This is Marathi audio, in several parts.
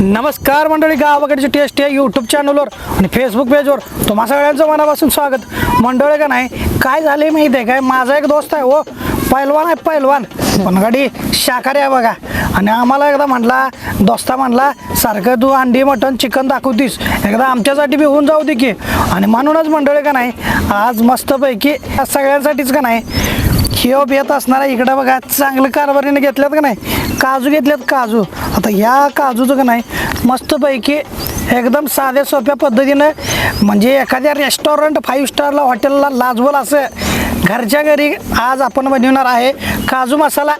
नमस्कार मंडळी गावाकडची टेस्ट आहे यूट्यूब चॅनलवर आणि फेसबुक पेजवर तुम्हा सगळ्यांचं मनापासून स्वागत. मंडळी का नाही काय झाले माहिती आहे काय? माझा एक दोस्त आहे हो. पैलवान आहे पैलवान. पण गाडी शाकाहारी आहे बघा. आणि आम्हाला एकदा म्हटला दोस्ता म्हणला सारखं तू अंडी मटण चिकन दाखवतीस. एकदा आमच्यासाठी बी होऊन जाऊ दे की. आणि म्हणूनच मंडळी का नाही आज मस्तपैकी सगळ्यांसाठीच का नाही शिव येत असणारा इकडं बघा चांगलं कारभारीने घेतल्यात का नाही? काजू घेतल्यात काजू. आता या काजूचं का नाही मस्तपैकी एकदम साध्या सोप्या पद्धतीनं म्हणजे एखाद्या रेस्टॉरंट फाईव्ह स्टारला हॉटेलला लाजवल असं घरच्या घरी आज आपण बनवणार आहे काजू मसाला.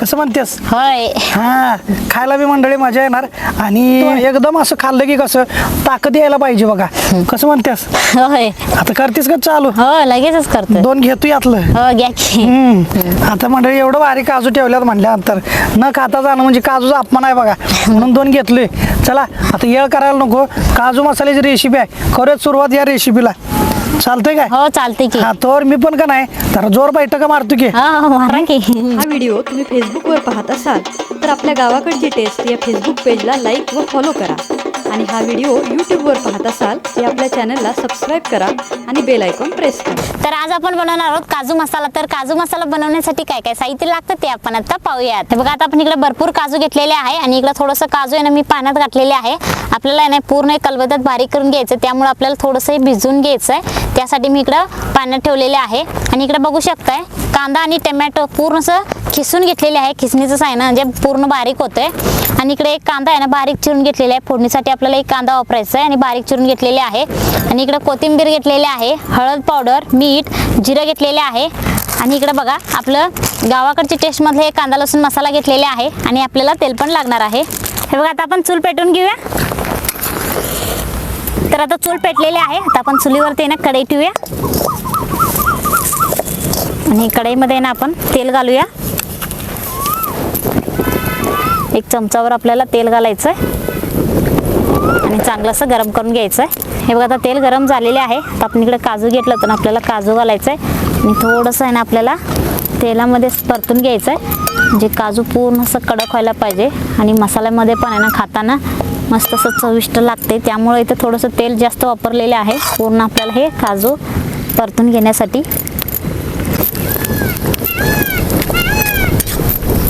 कसं म्हणतेस? होय. हा खायला बी मंडळी मजा येणार. आणि एकदम असं खाल्लं की कसं ताकद यायला पाहिजे बघा. कसं म्हणतेस? होय. आता करतेस का चालू? हो लगेचच करतोय. दोन घेतो यातलं. हो घ्या की. हम्म. आता मंडळी एवढं भारी काजू ठेवल्यात म्हटल्यानंतर न खाता जाणं म्हणजे काजूचा अपमान आहे बघा. म्हणून दोन घेतलोय चला आता येळ करायला नको. काजू मसाल्याची रेसिपी आहे. करूयात सुरुवात या रेसिपीला चालतंय काय? हो चालते की. हा तर मी पण का नाही तर जोर बैठका मारतो की. हो हो, मारा की. हा व्हिडिओ तुम्ही फेसबुकवर पाहत असाल तर आपल्या गावाकडची टेस्ट या फेसबुक पेजला लाईक व फॉलो करा. आणि हा व्हिडिओ यूट्यूबवर पाहत असाल तर आपल्या चॅनलला सबस्क्राईब करा आणि बेल आयकॉन प्रेस करा. तर आज आपण बनवणार आहोत काजू मसाला. तर काजू मसाला बनवण्यासाठी काय काय साहित्य लागतं ते आपण आता पाहूयात. तर बघा आता आपण इकडे भरपूर काजू घेतलेले आहे आणि इकडे थोडंसं काजू आहे ना मी पाण्यात घातलेले आहे. आपल्याला आहे ना पूर्ण एक कलबद्यात बारीक करून घ्यायचं त्यामुळे आपल्याला थोडंसं हे भिजवून घ्यायचं आहे त्यासाठी मी इकडं पाण्यात ठेवलेले आहे. आणि इकडं बघू शकताय कांदा आणि टमॅटो पूर्ण असं खिसून घेतलेले आहे. खिसणीचंच आहे ना जे पूर्ण बारीक होतंय. आणि इकडे एक कांदा आहे ना बारीक चिरून घेतलेला आहे. फोडणीसाठी आपल्याला एक कांदा वापरायचा आहे आणि बारीक चिरून घेतलेले आहे. आणि इकडे कोथिंबीर घेतलेले आहे हळद पावडर मीठ जिरं घेतलेले आहे. आणि इकडे बघा आपलं गावाकडची टेस्टमधले एक कांदा लसूण मसाला घेतलेले आहे. आणि आपल्याला तेल पण लागणार आहे. हे बघा आता आपण चूल पेटवून घेऊया. तर आता चूल पेटलेली आहे. आता आपण चुलीवरती आहे ना कढई ठेवूया. आणि कढईमध्ये ना आपण तेल घालूया. एक चमचावर आपल्याला तेल घालायचं आहे आणि चांगलं असं गरम करून घ्यायचं आहे हे बघा आता तेल गरम झालेले आहे. तर आपण इकडे काजू घेतलं तर आपल्याला काजू घालायचं आहे आणि थोडंसं आहे ना आपल्याला तेलामध्ये परतून घ्यायचं आहे म्हणजे काजू पूर्ण असं कडक व्हायला पाहिजे. आणि मसाल्यामध्ये पण आहे ना खाताना मस्त असं चविष्ट लागते. त्यामुळे इथे थोडंसं तेल जास्त वापरलेलं आहे. पूर्ण आपल्याला हे काजू परतून घेण्यासाठी.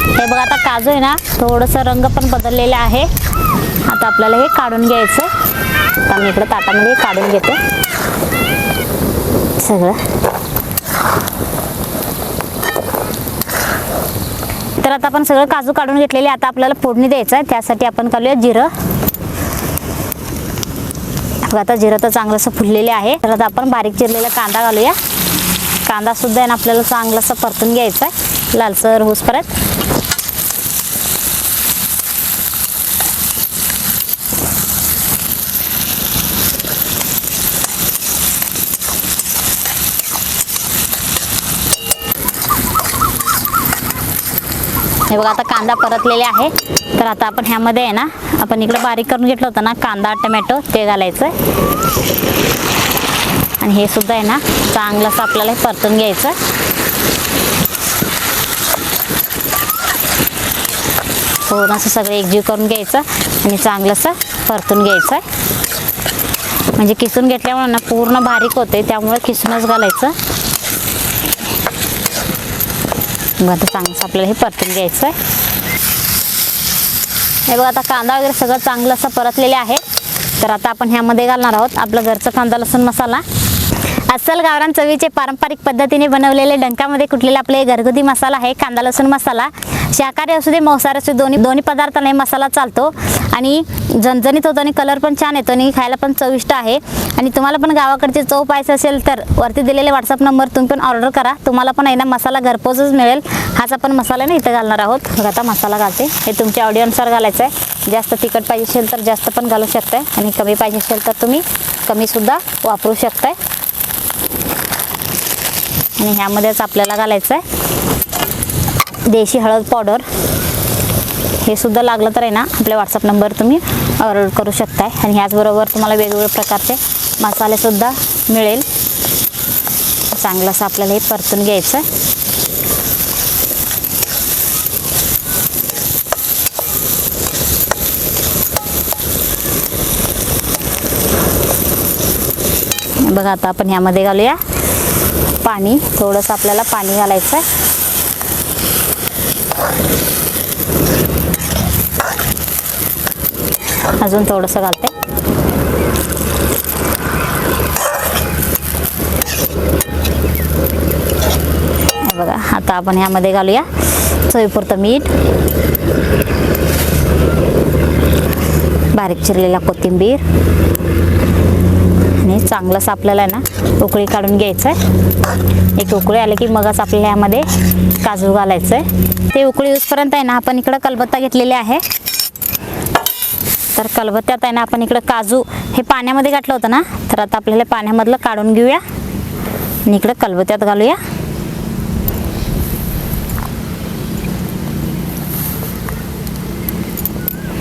हे बघा आता काजू आहे ना थोडंसं रंग पण बदललेला आहे. आता आपल्याला हे काढून घ्यायचं. आता मी इकडं ताटामध्ये काढून घेते. सगळं. तर आता आपण सगळं काजू काढून घेतलेले आता आपल्याला फोडणी द्यायचं आहे. त्यासाठी आपण काढूया जिरं. आता जिरं तर चांगलंसं फुललेले आहे. तर आता आपण बारीक चिरलेला कांदा घालूया. कांदा सुद्धा आहे ना आपल्याला चांगलंसं परतून घ्यायचा आहे. लालसर होसपर्यंत हे बघा आता कांदा परतलेले आहे. तर आता आपण ह्यामध्ये आहे ना आपण इकडं बारीक करून घेतलं होतं ना कांदा टमॅटो ते घालायचं. आणि हे सुद्धा आहे ना चांगलं आपल्याला परतून घ्यायचं. पूर्ण असं सगळं एकजीव करून घ्यायचं आणि चांगलं असं परतून घ्यायचं. म्हणजे किसून घेतल्यामुळे ना पूर्ण बारीक होते त्यामुळे किसूनच घालायचं. मग आता चांगलंच आपल्याला हे परतून घ्यायचं आहे. हे बघा आता कांदा वगैरे सगळं चांगलं असं परतलेले आहे. तर आता आपण ह्यामध्ये घालणार आहोत आपलं घरचं कांदा लसूण मसाला. अस्सल गावरान चवीचे पारंपरिक पद्धतीने बनवलेले डंकामध्ये कुठलेले आपले घरगुती मसाला आहे कांदा लसूण मसाला. शाकाहारी असू दे मांसाहारी असू दे दोन्ही दोन्ही पदार्थांना मसाला चालतो. आणि झणझणीत होतो आणि कलर पण छान येतो आणि खायला पण चविष्ट आहे. आणि तुम्हाला पण गावाकडची चव पाहायचं असेल तर वरती दिलेले व्हॉट्सअप नंबर तुम्ही पण ऑर्डर करा. तुम्हाला पण आहे ना मसाला घरपोचच मिळेल. हाच आपण मसाला ना इथं घालणार आहोत. बघा आता मसाला घालते. हे तुमच्या आवडीनुसार घालायचं आहे. जास्त तिखट पाहिजे असेल तर जास्त पण घालू शकताय. आणि कमी पाहिजे असेल तर तुम्ही कमीसुद्धा वापरू शकताय. आणि ह्यामध्येच आपल्याला घालायचं आहे देशी हळद पावडर. हे सुद्धा लागलं तर आहे ना आपल्या व्हॉट्सअप नंबर तुम्ही ऑर्डर करू शकताय. आणि ह्याचबरोबर तुम्हाला वेगवेगळ्या प्रकारचे मसालेसुद्धा मिळेल. चांगलं असं आपल्याला हे परतून घ्यायचं बघा आता आपण ह्यामध्ये घालूया पाणी. थोडंसं आपल्याला पाणी घालायचं आहे अजून थोडंसं घालते. बघा आता आपण ह्यामध्ये घालूया. चवीपुरतं मीठ. बारीक चिरलेला कोथिंबीर. आणि चांगलंच आपल्याला आहे ना उकळी काढून घ्यायचं आहे एक उकळी आले की मगच आपल्याला यामध्ये काजू घालायचं आहे ते उकळी यूजपर्यंत आहे ना आपण इकडं कलबत्ता घेतलेले आहे. तर कलबत्त्यात आहे ना आपण इकडं काजू हे पाण्यामध्ये घातलं होतं ना तर आता आपल्याला पाण्यामधलं काढून घेऊया. आणि इकडं कलबत्त्यात घालूया.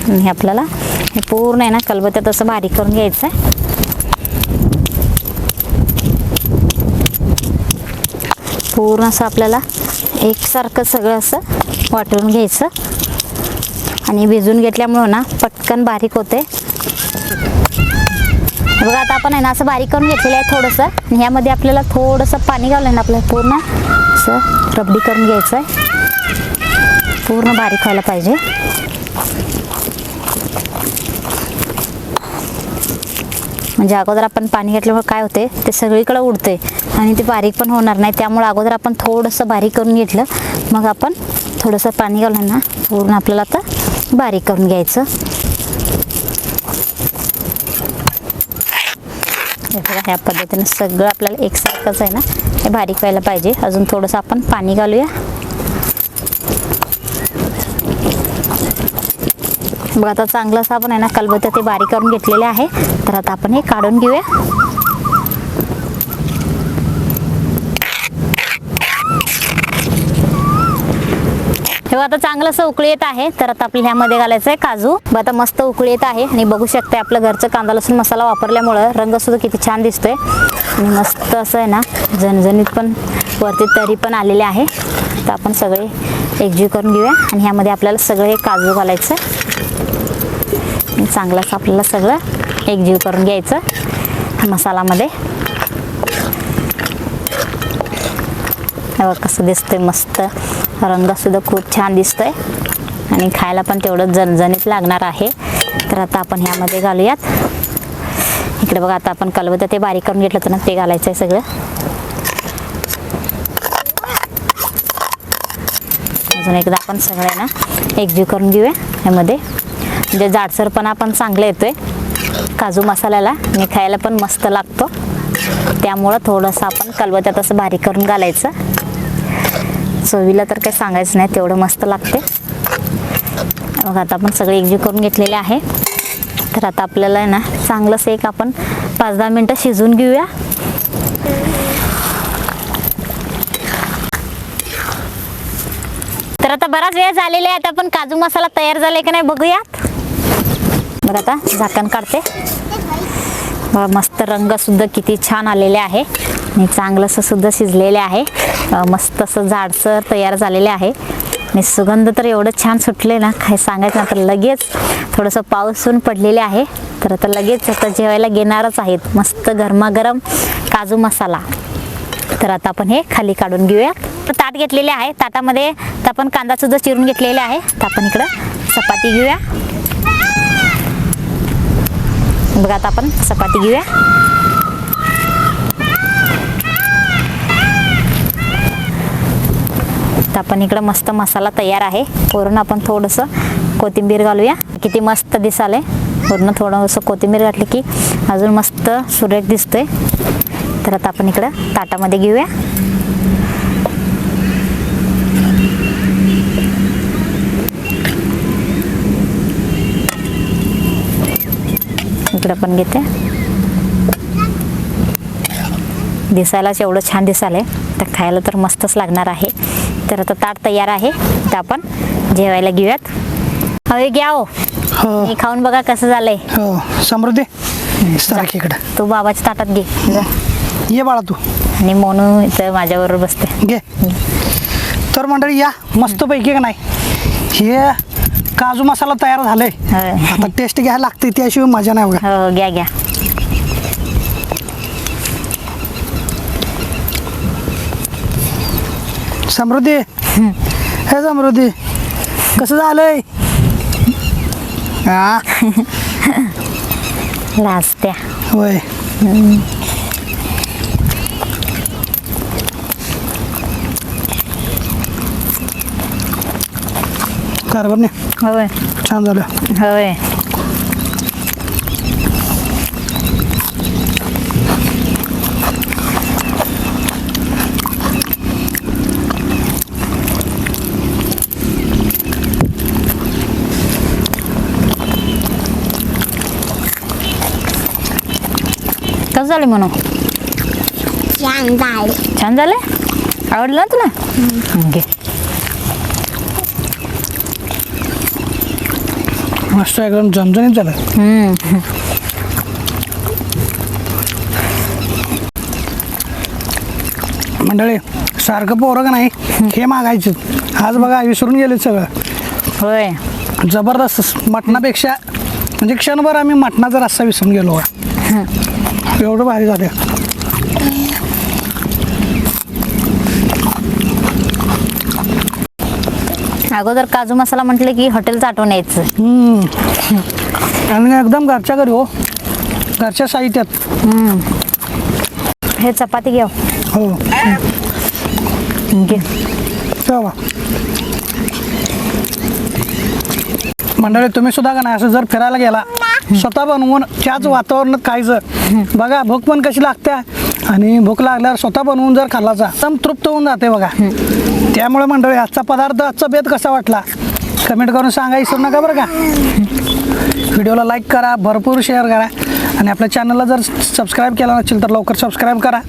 आणि हे आपल्याला हे पूर्ण आहे ना कलबत्त्यात असं बारीक करून घ्यायचं आहे पूर्ण असं आपल्याला एकसारखं सगळं असं वाटून घ्यायचं. आणि भिजून घेतल्यामुळं ना पटकन बारीक होते. बघा आता आपण आहे ना असं बारीक करून घेतलेलं आहे थोडंसं. आणि ह्यामध्ये आपल्याला थोडंसं पाणी घालून ना आपल्याला पूर्ण असं रबडी करून घ्यायचं आहे पूर्ण बारीक व्हायला पाहिजे. म्हणजे अगोदर आपण पाणी घेतल्यामुळे काय होते ते सगळीकडे उडते आणि ते बारीक पण होणार नाही. त्यामुळे अगोदर आपण थोडंसं बारीक करून घेतलं. मग आपण थोडंसं पाणी घालून ना पूर्ण आपल्याला आता बारीक करून घ्यायचं. ह्या पद्धतीनं सगळं आपल्याला एकसारखंच आहे ना हे बारीक व्हायला पाहिजे. अजून थोडंसं आपण पाणी घालूया. बघा आता चांगलं साबण आपण आहे ना कलबत्त्या ते बारीक करून घेतलेले आहे. तर आता आपण हे काढून घेऊया. हे आता चांगलं असं उकळी येत आहे. तर आता आपल्याला ह्यामध्ये घालायचं आहे काजू आता मस्त उकळी येत आहे. आणि बघू शकते आपलं घरचं कांदा लसूण मसाला वापरल्यामुळं रंग सुद्धा किती छान दिसतोय. आणि मस्त असं आहे ना झणझणीत पण वरती तरी पण आलेले आहे. तर आपण सगळे एकजीव करून घेऊया. आणि ह्यामध्ये आपल्याला सगळं हे काजू घालायचं चांगलं असं आपल्याला सगळं एकजीव करून घ्यायचं मसालामध्ये. कसं दिसतंय मस्त. रंगसुद्धा खूप छान दिसतोय. आणि खायला पण तेवढं जणजणीत लागणार आहे. तर आता आपण ह्यामध्ये घालूयात. इकडे बघा आता आपण कलबत्ता ते बारीक करून घेतलं होतं ना ते घालायचं आहे सगळं. अजून एकदा आपण सगळं आहे ना एकजीव करून घेऊया ह्यामध्ये. म्हणजे जाडसरपणा पण चांगला येतोय. काजू मसाल्याला आणि खायला पण मस्त लागतो. त्यामुळं थोडंसं आपण कलवत्यात असं बारीक करून घालायचं. चवीला तर काही सांगायचं नाही तेवढं मस्त लागते. मग आता आपण सगळे एकजीव करून घेतलेले आहे. तर आता आपल्याला आहे ना चांगलंच एक आपण पाच दहा मिनटं शिजवून घेऊया. तर आता बराच वेळ झालेला आहे आता आपण काजू मसाला तयार झालाय का नाही बघूयात. बघा आता झाकण काढते. मस्त रंग सुद्धा किती छान आलेले आहे. आणि चांगलंसं सुद्धा शिजलेले आहे. मस्त असं जाडसर तयार झालेले आहे. आणि सुगंध तर एवढं छान सुटले ना काय सांगायचं ना तर लगेच थोडंसं पाऊसून पडलेले आहे. तर आता लगेच आता जेवायला घेणारच आहेत. मस्त गरमागरम काजू मसाला. तर आता आपण हे खाली काढून घेऊया. तर ताट घेतलेले आहे. ताटामध्ये तर आपण कांदा सुद्धा चिरून घेतलेले आहे. तर आपण इकडं चपाती घेऊया. बघा आता आपण चपाती घेऊया तर आपण इकडं मस्त मसाला तयार आहे वरून आपण थोडंसं कोथिंबीर घालूया किती मस्त दिसाले वरून थोडंसं कोथिंबीर घातली की अजून मस्त सुरेख दिसतोय तर आता आपण इकडं ताटामध्ये घेऊया इकडं पण घेते. दिसायलाच एवढं छान दिसायला तर खायला तर मस्तच लागणार आहे. तर आता ताट तयार आहे. तर आपण जेवायला घेऊयात. हवे घ्या हो. हो. हे खाऊन बघा कसं झालंय. हो. समृद्धी तू बाबाच्या ताटात घे. ये बाळा तू. आणि मोनू इथं माझ्याबरोबर बसते. घे. तर मंडळी या. मस्तपैकी का नाही. हे काजू मसाला तयार झालाय? आता टेस्ट घ्यायला लागते त्याशिवाय मजा नाही बघा. हो, घ्या घ्या. समृद्धी. हे समृद्धी कसं झालंय? हा लाजत्या होय. कारभार नाही होय. छान झालं. होय. कसं झालं म्हणून छान झालं. आवडलं ना तुला? घे. मस्त एकदम झणझणीत झालं हम्म. मंडळी सारखं पोरं का नाही हे मागायचे आज बघा विसरून गेले सगळं होय जबरदस्त मटणापेक्षा म्हणजे क्षणभर आम्ही मटणाचा रस्सा विसरून गेलो. एवढं भारी झालं अगोदर काजू मसाला म्हटलं की हॉटेलचं आठवण यायचं. हम्म. आणि एकदम घरच्या घरी हो. घरच्या साहित्यात हे चपाती घ्या हो. घे. तेव्हा मंडळी तुम्ही सुद्धा का नाही? असं जर फिरायला गेला स्वतः बनवून त्याच वातावरणात खायचं. बघा भूक पण कशी लागते आणि भूक लागल्यावर स्वतः बनवून जर खाल्लाचा एकदम तृप्त होऊन जाते बघा. त्यामुळे मंडळी आजचा पदार्थ आजचा बेत कसा वाटला? कमेंट करून सांगा विसरू नका बरं का? व्हिडिओला लाईक करा भरपूर शेअर करा आणि आपल्या चॅनलला जर सबस्क्राईब केला नसेल तर लवकर सबस्क्राईब करा.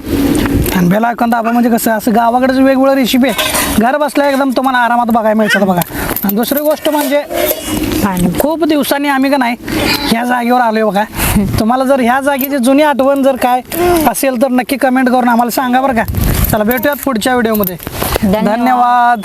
आणि बेल आयकॉन दाबा म्हणजे कसं असं गावाकडेच वेगवेगळं रेसिपी आहे घर बसल्या एकदम तुम्हाला आरामात बघायला मिळतात बघा. आणि दुसरी गोष्ट म्हणजे खूप दिवसांनी आम्ही का नाही ह्या जागेवर आलो बघा. तुम्हाला जर ह्या जागेची जुनी आठवण जर काय असेल तर नक्की कमेंट करून आम्हाला सांगा बरं का. चला भेटूयात पुढच्या व्हिडिओमध्ये धन्यवाद. धन्यवाद